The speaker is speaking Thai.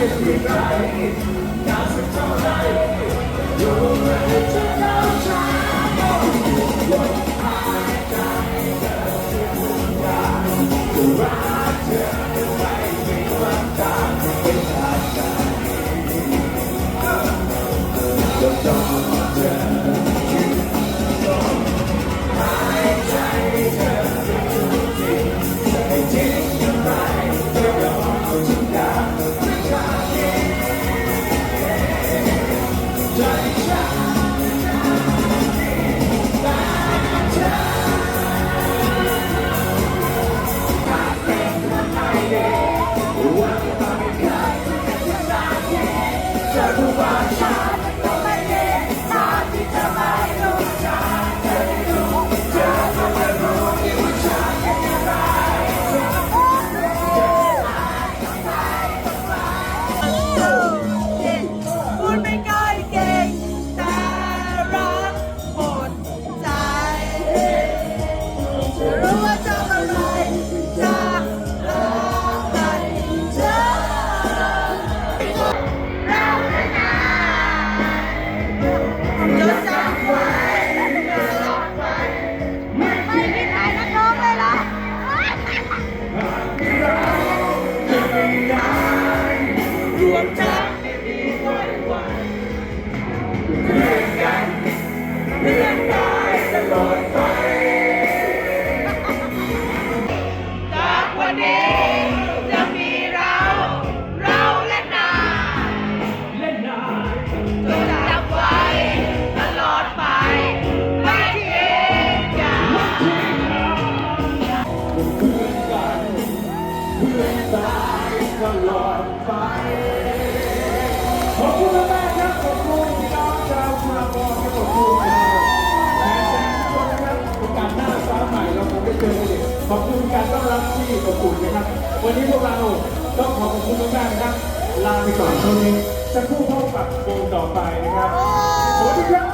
จะเสียใจากสุดเท่าไรอยู่ในใจ พู ขอบคุณมากครับ ขอบคุณพี่น้องชาวชุมพรครับขอบคุณแฟนๆทุกคนนะครับโอกาสหน้าฟ้าใหม่เราคงได้เจอกันอีกขอบคุณการต้อนรับที่อบอุ่นนะครับ วันนี้พวกเราต้องขอขอบคุณมากๆนะครับ ลาไปก่อนเท่านี้จะคู่พบกับวงต่อไปนะครับ สวัสดีครับ